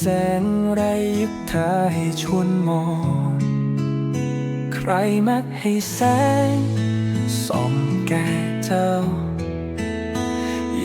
แสงไรยิบธอให้ชวนมอง ใครมักให้แสงส่องแก่เจ้า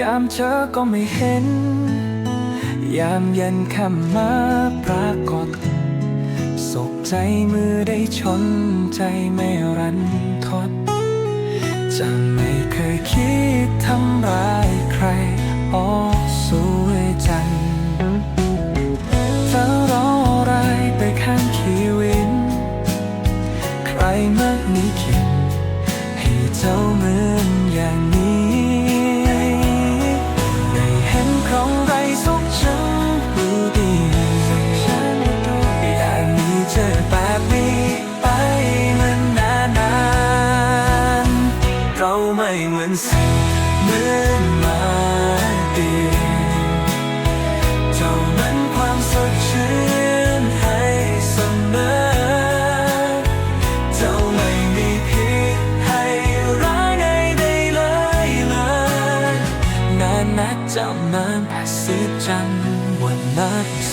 ยามเจอก็ไม่เห็น ยามเย็นค่ำมาปรากฏสกใจมือได้ชนใจไม่รันทด จะไม่เคยคิดทำร้ายใคร ออกสวยจัน ไปข้างชีวิต ใครมากนี้คิดให้เจ้าเหมือน เจ้าน้ำพระสิจัวันนักส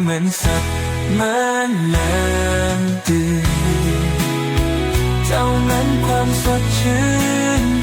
เหมือนสัตว์เมันเลิมตื่นเจ้านั้นความสดชื่น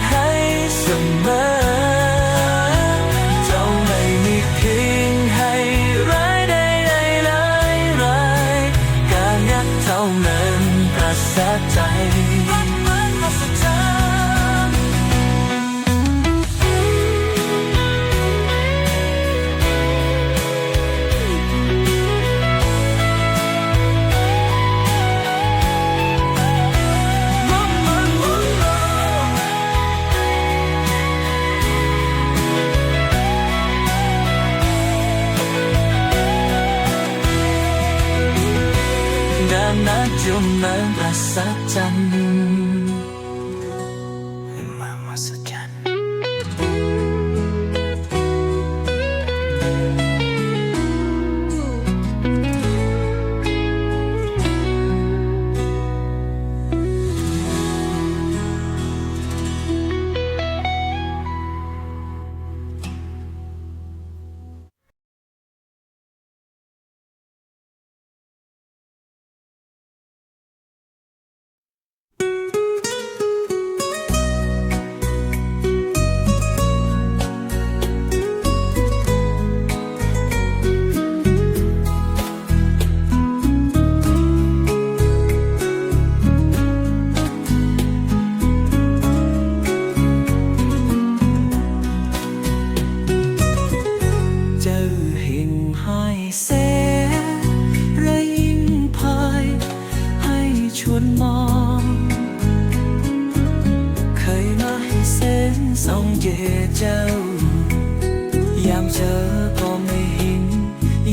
na jom ngerasa cantik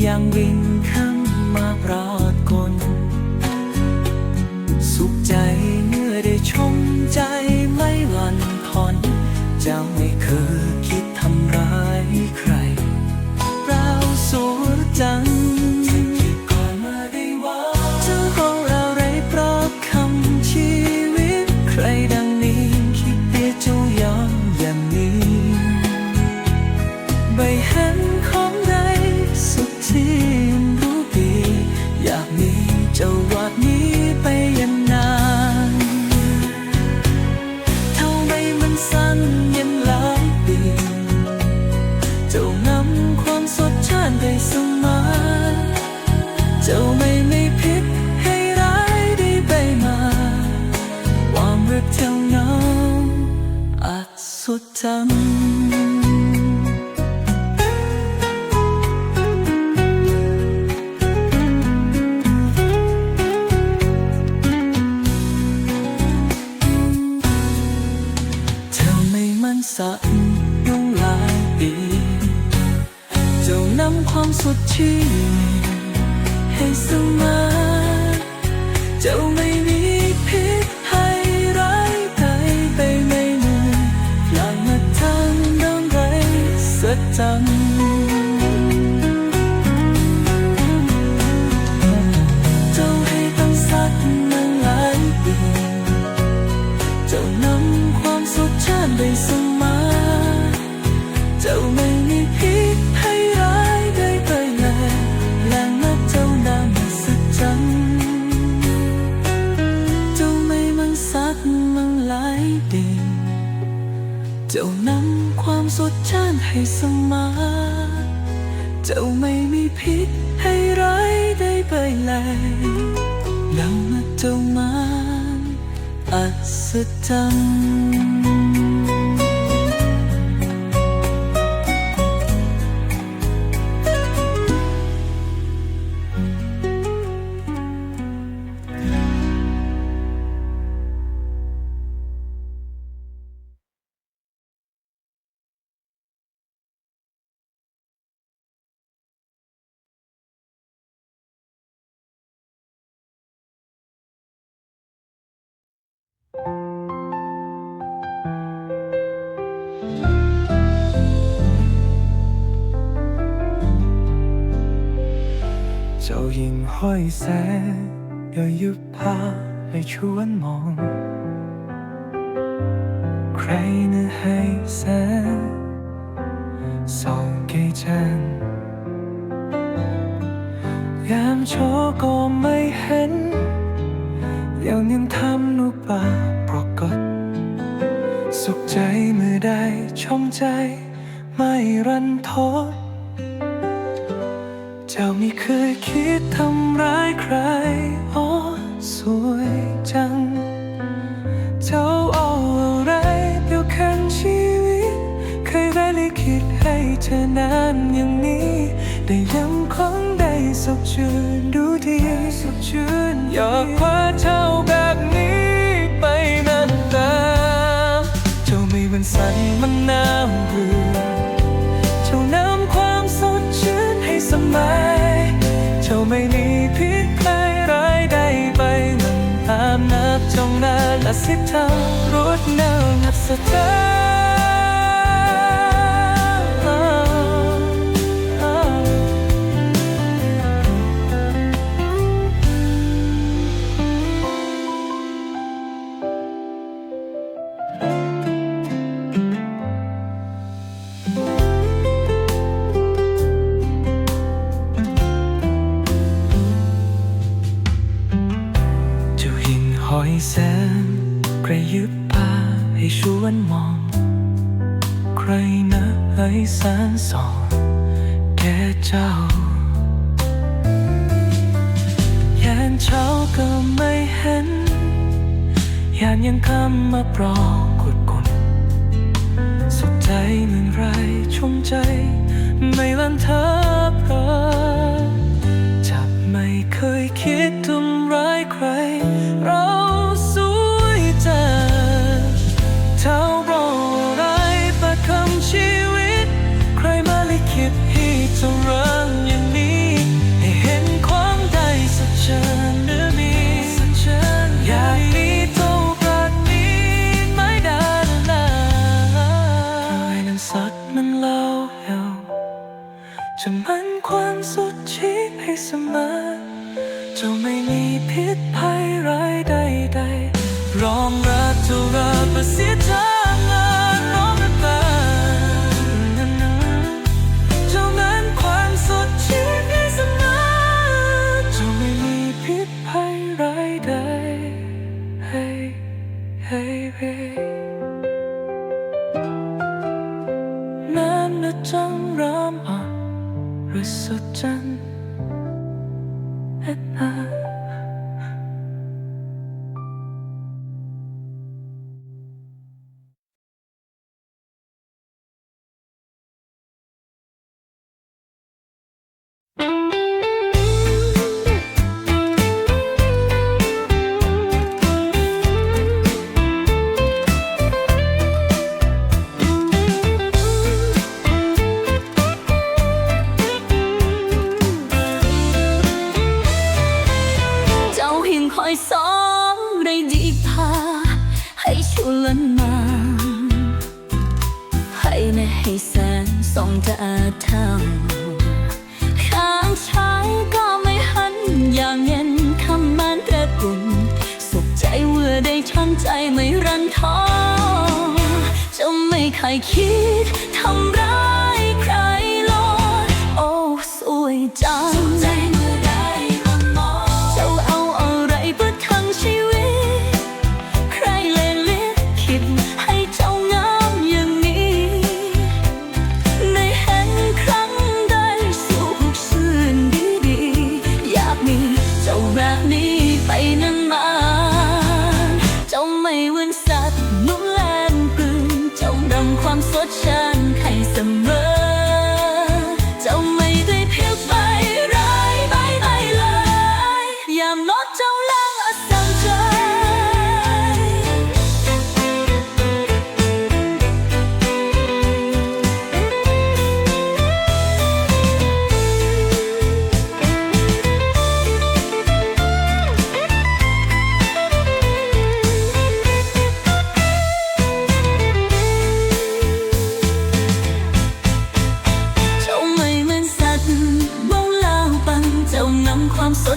ยังวิ่งข้ามมาเราุดจำ ศจ เจ้ายิ่งห้อยแสงก็ยุบพาให้ชวนมอง ใครน่ะให้แสงส่องเกยจันยามโชว์ก็ไม่เห็นเดี๋ยวยังทำนุป่าปรากฏ สุขใจเมื่อได้ชมใจ ไม่รันทด เจ้าไม่เคยคิดทำร้ายใครอ๋อสวยจัง เจ้าเอาอะไรเปลี่ยวแคนชีวิต เคยได้ลิขิตให้เธอนานอย่างนี้ ได้ยังคงได้สุขชื่นดูดีสุขชื่นอยากคว้าเจ้าแบบ ไม่มีพิษภัยร้ายใดไปมันตามนับจงนาและสิทธารดแนวนับสถาน อยแสนใครยึดพาให้ชวนมอง ใครนะให้แสนสองแก่เจ้ายานเช้าก็ไม่เห็นยานยังคำมาปลอกกดกลสุดใจเหมือนไรชมใจ ไม่ลันเธอเพราะ มันเล่าเฮาจะมันความสุดชีพให้เสมอจ้าไม่มีพิษภัยร้ายใดๆรองรักเจ้ารักประสิทธิ์ทางงานร้องตาเจ้านั้นความสดชื่นให้เสมอจ้าไม่มีพิษภัยร้ายใดให้ใจังรามอะหรือสุดจัน Like it.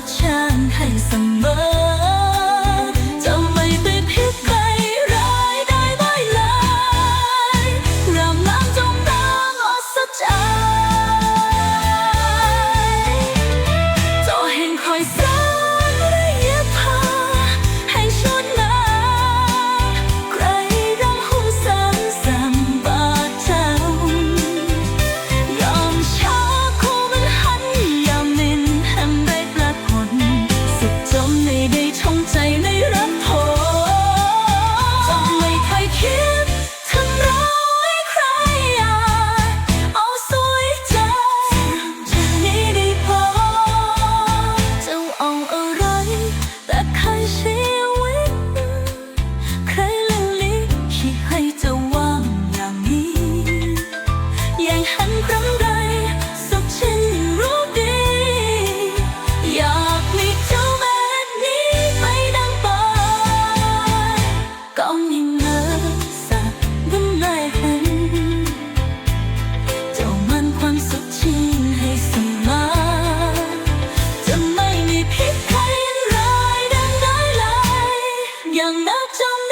ดช่างให้เสมอ you're not on